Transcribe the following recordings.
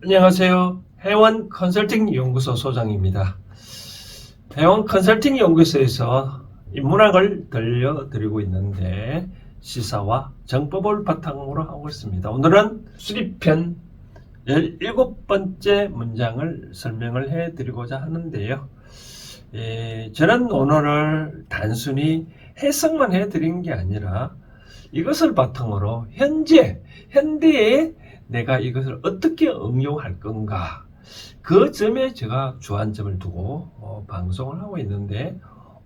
안녕하세요. 해원 컨설팅 연구소 소장입니다. 해원 컨설팅 연구소에서 인문학을 들려드리고 있는데 시사와 정법을 바탕으로 하고 있습니다. 오늘은 수립편 17번째 문장을 설명을 해 드리고자 하는데요. 예, 저는 오늘을 단순히 해석만 해 드린 게 아니라 이것을 바탕으로 현재, 현대에 내가 이것을 어떻게 응용할 건가. 그 점에 제가 주안점을 두고 어, 방송을 하고 있는데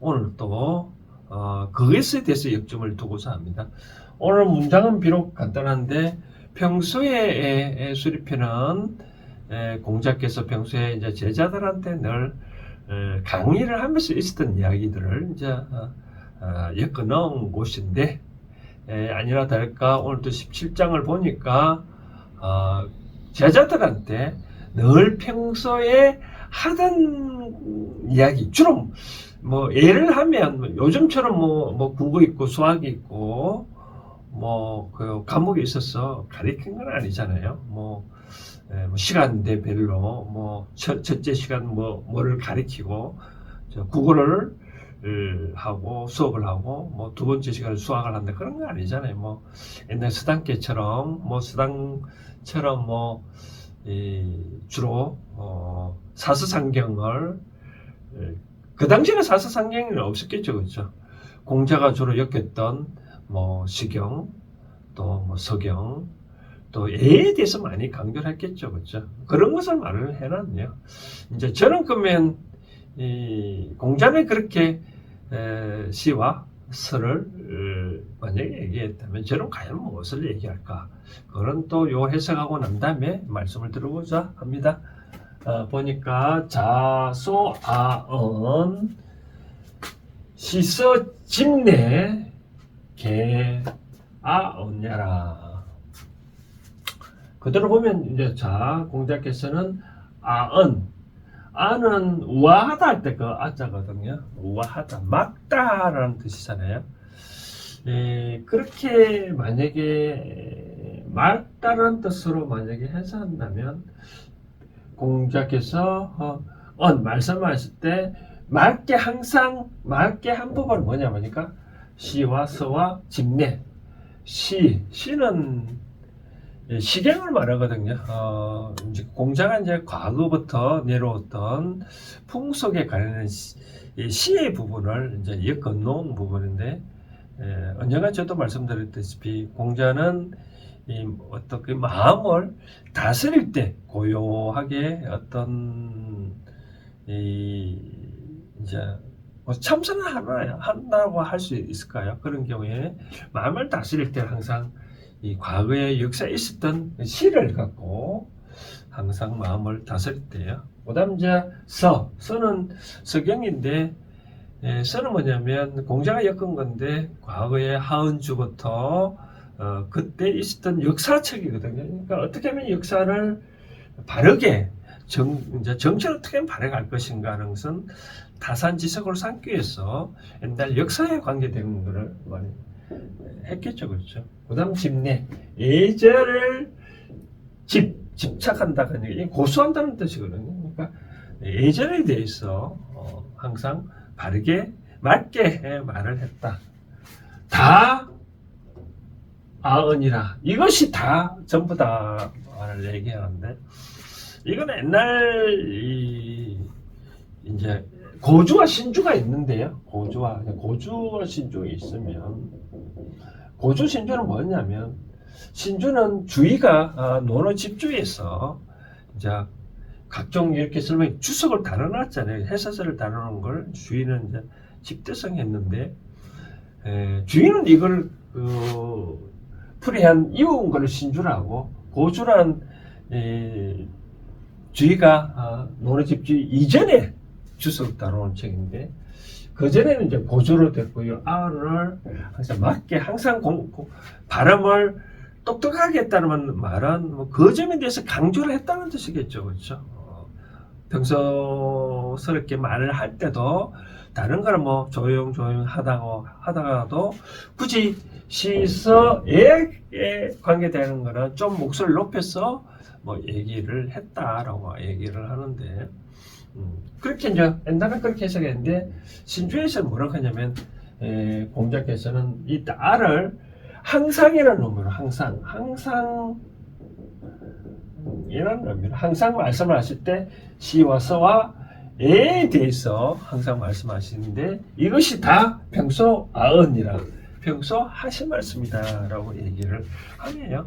오늘 또 어, 그것에 대해서 역점을 두고자 합니다. 오늘 문장은 비록 간단한데 평소에 수립회는 공자께서 평소에 이제 제자들한테 늘 에, 강의를 하면서 있었던 이야기들을 이제 어, 어, 엮어 넣은 곳인데 에, 아니라 다를까 오늘도 17장을 보니까 어, 제자들한테 늘 평소에 하던 이야기 주로 뭐 예를 하면 뭐 요즘처럼 뭐, 뭐 국어 있고 수학이 있고 뭐 그 과목이 있어서 가르친 건 아니잖아요. 뭐, 에, 뭐 시간대별로 뭐 첫, 첫째 시간 뭐 뭐를 가르치고 저 국어를 을 하고 수업을 하고 뭐 두 번째 시간에 수학을 한다 그런 거 아니잖아요. 뭐 옛날 수당계처럼 뭐 수당처럼 뭐 이, 주로 어, 사서상경을 에, 그 당시에는 사서상경이 없었겠죠, 그렇죠? 공자가 주로 엮였던 뭐 시경 또 뭐 서경 또 예에 대해서 많이 강조를 했겠죠, 그렇죠? 그런 것을 말을 해놨네요. 이제 저는 그러면 이 공자는 그렇게 에, 시와 어, 만약에 얘기했다면 저는 과연 무엇을 얘기할까? 그런 또 요 해석하고 난 다음에 말씀을 들어보자 합니다. 어, 보니까 자소 아언 시서 집내 개 아언야라 그대로 보면 이제 자 공자께서는 아언 아는 우아하다 할 때 그 아자거든요. 우아하다, 막다라는 뜻이잖아요. 에, 그렇게 만약에 막다라는 뜻으로 만약에 해석한다면 공자께서 어, 언 말씀하실 때 맑게 항상 맑게 한 부분 뭐냐 보니까 시와 서와 집내 시 시는 시경을 말하거든요. 어, 이제 공자가 이제 과거부터 내려왔던 풍속에 관련된 시, 이 시의 부분을 이제 엮어 놓은 부분인데, 에, 언젠가 저도 말씀드렸다시피 공자는 이 어떻게 마음을 다스릴 때 고요하게 어떤 이 이제 뭐 참선을 하나 한다고 할 수 있을까요? 그런 경우에 마음을 다스릴 때 항상 이 과거의 역사에 있었던 시를 갖고 항상 마음을 다스릴 때요. 이제 서 서는 서경인데 예, 서는 뭐냐면 공자가 엮은 건데 과거의 하은주부터 어, 그때 있었던 역사책이거든요. 그러니까 어떻게 하면 역사를 바르게 정, 이제 정치를 어떻게 하면 바라갈 것인가 하는 것은 타산지석으로 삼기 위해서 옛날 역사에 관계된 것을 많이 했겠죠, 그렇죠? 그 다음 집내. 예절을 집, 집착한다는 얘기, 고수한다는 뜻이거든요. 그러니까 예절에 대해서 어, 항상 바르게, 맞게 말을 했다. 다 아언이라. 이것이 다, 전부 다 말을 얘기하는데, 이건 옛날, 이, 이제, 고주와 신주가 있는데요. 고주와, 고주와 신주가 있으면, 고주 신주는 뭐냐면 신주는 주의가 아, 논어 집주에서 이제 각종 이렇게 설명 주석을 달아놨잖아요. 해서서를 달아놓은 걸 주의는 이제 집대성 했는데 에, 주의는 이걸 그 풀이한 이운 걸 신주라고 고주란 에, 주의가 아, 논어 집주 이전에 달아놓은 책인데 그 전에는 이제 고조로 됐고요. 아를 항상 맞게 항상 공, 공, 발음을 똑똑하게 했다는 말은 뭐 그 점에 대해서 강조를 했다는 뜻이겠죠, 그렇죠? 어, 평소스럽게 말을 할 때도 다른 거는 뭐 조용조용 하다가 하다가도 굳이 시서에 관계되는 거는 좀 목소리를 높여서 뭐 얘기를 했다라고 얘기를 하는데 음, 그렇게 이제 옛날에 그렇게 해석했는데 신주에서는 뭐라고 하냐면 에, 공작께서는 이 딸을 항상이라는 의미로 항상 항상 이라는 의미로 항상 말씀을 하실 때 시와 서와 에에 대해서 항상 말씀하시는데 이것이 다 평소 아언이라 평소 하신 말씀이다라고 얘기를 하네요.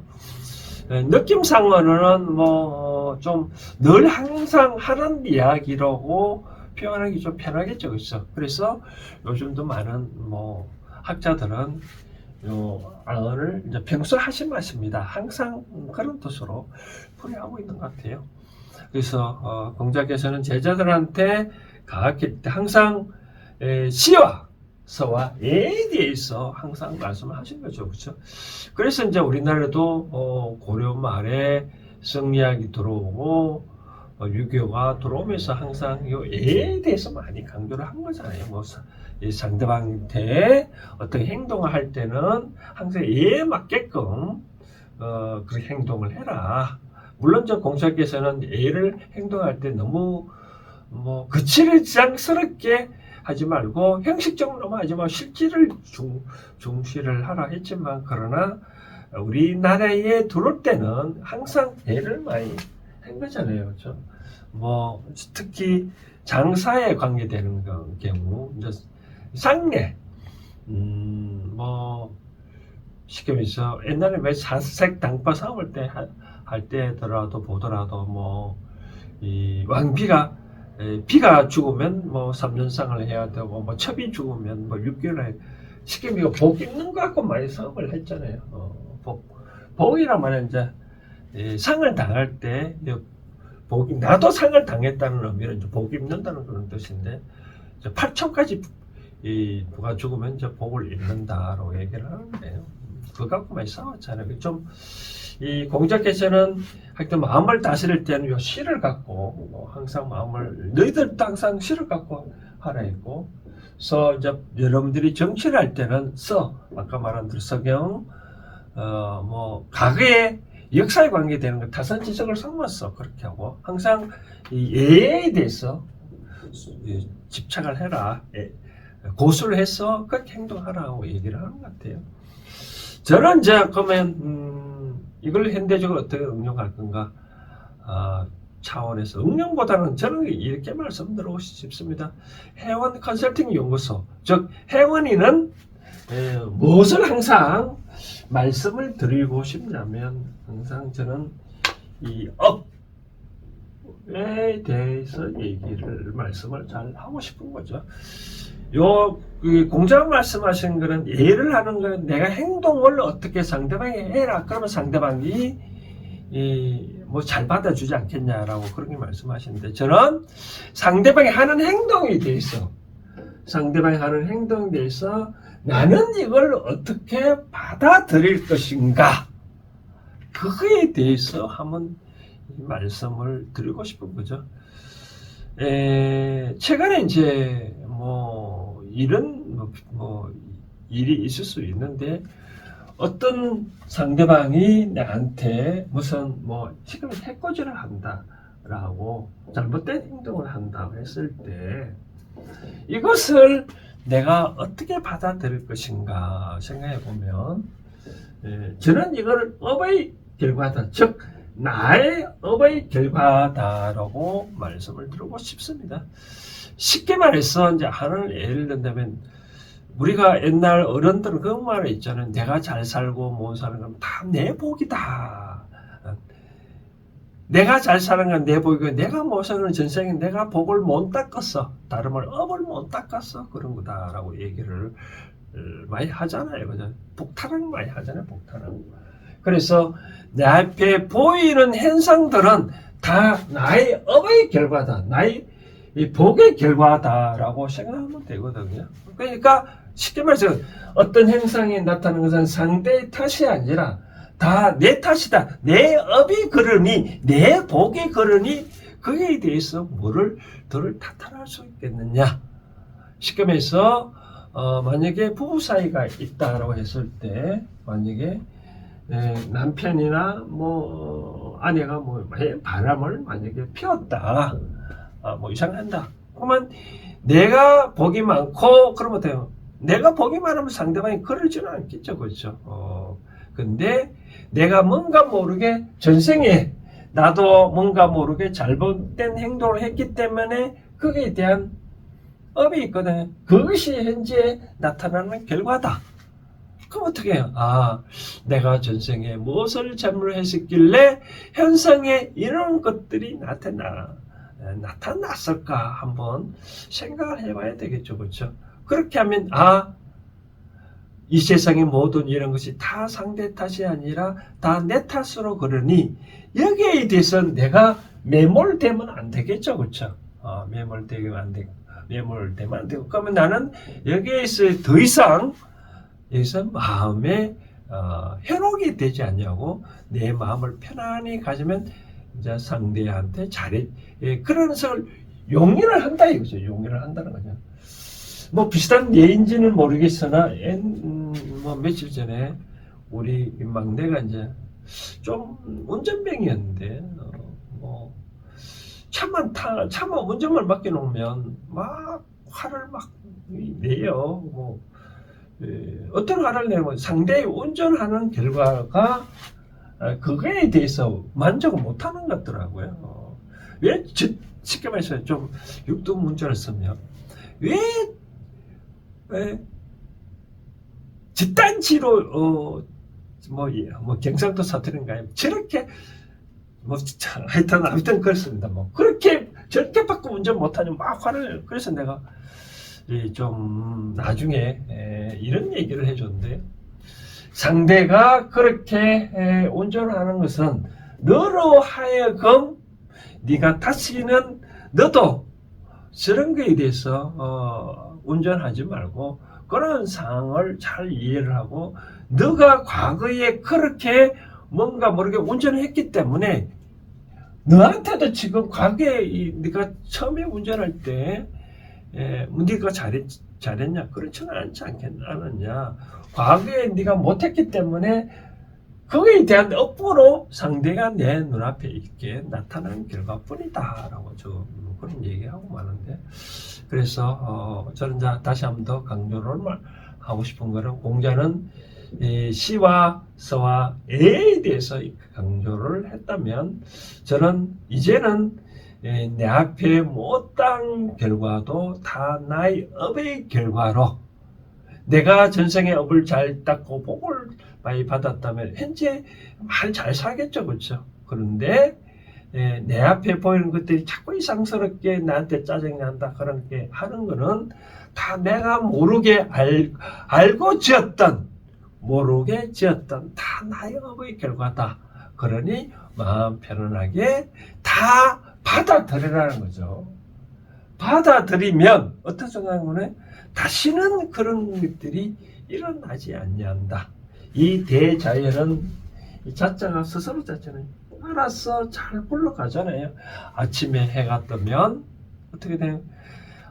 에, 느낌상으로는 뭐 좀 늘 항상 하는 이야기라고 표현하기 좀 편하겠죠, 그렇죠? 그래서 요즘도 많은 뭐 학자들은 요 아언을 이제 평소 하신 말씀입니다. 항상 그런 뜻으로 풀이하고 있는 것 같아요. 그래서 어, 공자께서는 제자들한테 가르칠 때 항상 에, 시와 서와 예에 대해서 항상 말씀을 하신 거죠, 그렇죠? 그래서 이제 우리나라도 어, 고려 말에 성리학이 들어오고 어, 유교가 들어오면서 항상 이 예에 대해서 많이 강조를 한 거잖아요. 뭐 상대방한테 어떤 행동을 할 때는 항상 예에 맞게끔 어, 그 행동을 해라. 물론 저 공자께서는 예를 행동할 때 너무 뭐 거칠장스럽게 하지 말고 형식적으로만 하지 말고 실질을 중, 중시를 하라 했지만 그러나 우리나라에 들어올 때는 항상 예를 많이 한 거잖아요. 그렇죠? 뭐 특히 장사에 관계되는 거- 경우 이제 상례 음, 뭐 쉽게 말해서 옛날에 왜 사색 당파 싸울 때 할 때더라도 보더라도 뭐 이 왕비가 에, 비가 죽으면 뭐 3년상을 해야 되고 뭐 첩이 죽으면 뭐 6개월에 쉽게 말해서 복 입는 거 갖고 많이 싸움을 했잖아요. 어, 복 복이란 말은 이제 이 상을 당할 때이 복이 나도 상을 당했다는 의미로 이제 복 입는다는 그런 뜻인데 이제 8천까지 이 누가 죽으면 이제 복을 입는다라고 얘기를 하는데요. 그거 갖고 많이 싸웠잖아요. 좀 이 공자께서는 하여튼 마음을 다스릴 때는 요 시를 갖고 뭐 항상 마음을 너희들도 항상 시를 갖고 하라 했고 그래서 이제 여러분들이 정치를 할 때는 써 아까 말한 대로 서경 어 뭐 과거의 역사에 관계되는 거 타선지적을 삼았어 그렇게 하고 항상 이 예에 대해서 이 집착을 해라 예, 고수를 해서 그렇게 행동하라고 얘기를 하는 것 같아요. 저는 이제 그러면 음, 이걸 현대적으로 어떻게 응용할 건가 아, 차원에서 응용보다는 저는 이렇게 말씀드리고 싶습니다. 해원 컨설팅 연구소 즉 해원이는 에, 무엇을 항상 말씀을 드리고 싶냐면 항상 저는 이 업에 대해서 얘기를 말씀을 잘 하고 싶은 거죠. 요, 그 공장 말씀하신 거는 예를 하는 건 내가 행동을 어떻게 상대방이 해라. 그러면 상대방이 뭐 잘 받아주지 않겠냐라고 그렇게 말씀하시는데 저는 상대방이 하는 행동에 대해서 상대방이 하는 행동에 대해서 나는 이걸 어떻게 받아들일 것인가 그거에 대해서 한번 말씀을 드리고 싶은 거죠. 에, 최근에 이제 뭐 이런 뭐, 뭐 일이 있을 수 있는데 어떤 상대방이 나한테 무슨 뭐 지금 해코지를 한다라고 잘못된 행동을 한다고 했을 때 이것을 내가 어떻게 받아들일 것인가 생각해 보면 에, 저는 이걸 업의 결과다 즉 나의 업의 결과다라고 말씀을 드리고 싶습니다. 쉽게 말해서 이제 하나를 예를 든다면 우리가 옛날 어른들은 그런 말이 있잖아요. 내가 잘 살고 못 사는 건 다 내 복이다. 내가 잘 사는 건 내 복이고 내가 못 사는 전생에 내가 복을 못 닦았어. 다른 말 업을 못 닦았어. 그런 거다라고 얘기를 어, 많이 하잖아요. 그죠? 복타령 많이 하잖아요. 복타령. 그래서 내 앞에 보이는 현상들은 다 나의 업의 결과다. 나의 이 복의 결과다라고 생각하면 되거든요. 그러니까 쉽게 말해서 어떤 현상이 나타나는 것은 상대의 탓이 아니라 다 내 탓이다. 내 업이 그러니 내 복이 그러니 거기에 대해서 뭐를 덜 탓할 수 있겠느냐? 쉽게 말해서 어, 만약에 부부 사이가 있다라고 했을 때 만약에 에, 남편이나 뭐 어, 아내가 뭐 바람을 만약에 피웠다, 아, 뭐 이상한다. 그러면 내가 복이 많고 그러면 돼요. 내가 복이 많으면 상대방이 그러지는 않겠죠, 그렇죠? 어, 근데 내가 뭔가 모르게 전생에 나도 뭔가 모르게 잘못된 행동을 했기 때문에 거기에 대한 업이 있거든요. 그것이 현재 나타나는 결과다. 그럼 어떻게 해요? 아, 내가 전생에 무엇을 잘못했었길래 현상에 이런 것들이 나타나, 나타났을까 한번 생각을 해봐야 되겠죠. 그렇죠? 그렇게 하면, 아, 이 세상의 모든 이런 것이 다 상대 탓이 아니라 다 내 탓으로 그러니 여기에 대해서 내가 매몰되면 안 되겠죠. 그렇죠? 어, 매몰되면 안 되고 매몰되면 안 되고 그러면 나는 여기에서 더 이상 여기서 마음에 어, 현혹이 되지 않냐고 내 마음을 편안히 가지면 이제 상대한테 잘해 예, 그런 것을 용인을 한다 이거죠. 용인을 한다는 거죠. 뭐 비슷한 예인지는 모르겠으나 옛, 음, 뭐 며칠 전에 우리 막내가 이제 좀 운전병이었는데 어, 뭐 차만 타 차만 운전만 맡겨놓으면 막 화를 막 내요. 뭐 예, 어떤 화를 내면 상대의 운전하는 결과가 아, 그거에 대해서 만족을 못하는 것 같더라고요. 어, 왜 저, 쉽게 말해서 좀 육두 운전을 쓰면 왜 왜 집단지로 어, 뭐, 예, 뭐 경상도 사투리인가요? 저렇게 뭐 참, 하여튼 아무튼 그렇습니다. 뭐 그렇게 저렇게 받고 운전 못하면 막 화를. 그래서 내가 이좀 나중에 에, 이런 얘기를 해줬는데 상대가 그렇게 에, 운전하는 것은 너로 하여금 네가 다시는 너도 저런 거에 대해서 어, 운전하지 말고 그런 상황을 잘 이해를 하고 너가 과거에 그렇게 뭔가 모르게 운전을 했기 때문에 너한테도 지금 과거에 이 네가 처음에 운전할 때 에, 뭐 네가 잘했, 잘했냐? 그렇지는 않지 않겠, 않았냐 과거에 네가 못했기 때문에 거기에 대한 업보로 상대가 내 눈앞에 있게 나타나는 결과뿐이다라고 저 그런 얘기하고 마는데. 그래서 어, 저는 자, 다시 한번 더 강조를 말- 하고 싶은 거는 공자는 이 시와 서와 에에 대해서 강조를 했다면 저는 이제는 예, 내 앞에 못한 결과도 다 나의 업의 결과로 내가 전생의 업을 잘 닦고 복을 많이 받았다면 현재 말잘 살겠죠 그렇죠? 그런데 예, 내 앞에 보이는 것들이 자꾸 이상스럽게 나한테 짜증난다 그런 게 하는 거는 다 내가 모르게 알, 알고 지었던 모르게 지었던 다 나의 업의 결과다. 그러니 마음 편안하게 다 받아들이라는 거죠. 받아들이면 어떤 생각은 다시는 그런 것들이 일어나지 않는다. 이 대자연은 이 자자가 스스로 자체는 알아서 잘 굴러가잖아요. 아침에 해가 뜨면 어떻게 돼요?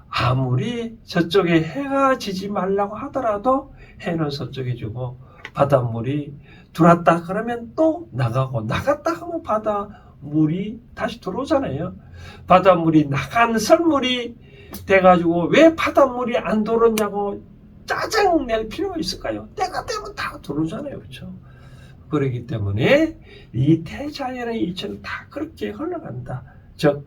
아무리 저쪽에 해가 지지 말라고 하더라도 해는 서쪽에 주고 바닷물이 들어왔다 그러면 또 나가고 나갔다 하면 바닷 물이 다시 들어오잖아요. 바닷물이 나간 설물이 돼가지고 왜 바닷물이 안 들어오냐고 짜증 낼 필요가 있을까요? 때가 되면 다 들어오잖아요. 그렇죠? 그러기 때문에 이 대자연의 이치는 다 그렇게 흘러간다. 즉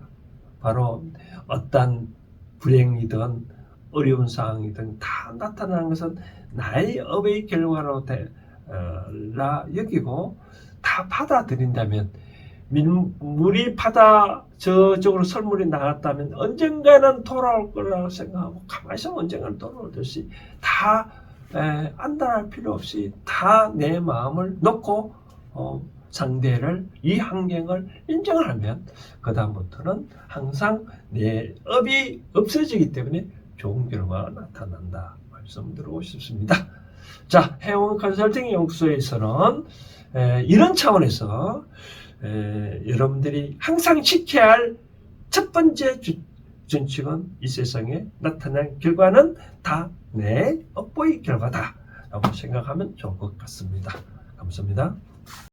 바로 어떤 불행이든 어려운 상황이든 다 나타나는 것은 나의 업의 결과로 되, 어, 라 여기고 다 받아들인다면 민, 물이 바다 저쪽으로 설물이 나갔다면 언젠가는 돌아올 거라고 생각하고 가만히 있으면 언젠가는 돌아오듯이 다 에, 안달할 필요 없이 다 내 마음을 놓고 어, 상대를 이 환경을 인정을 하면 그 다음부터는 항상 내 업이 없어지기 때문에 좋은 결과가 나타난다 말씀드리고 싶습니다. 자, 해원 컨설팅 연구소에서는 에, 이런 차원에서 에, 여러분들이 항상 지켜야 할 첫 번째 주, 준칙은 이 세상에 나타난 결과는 다 내 업보의 결과다 라고 생각하면 좋을 것 같습니다. 감사합니다.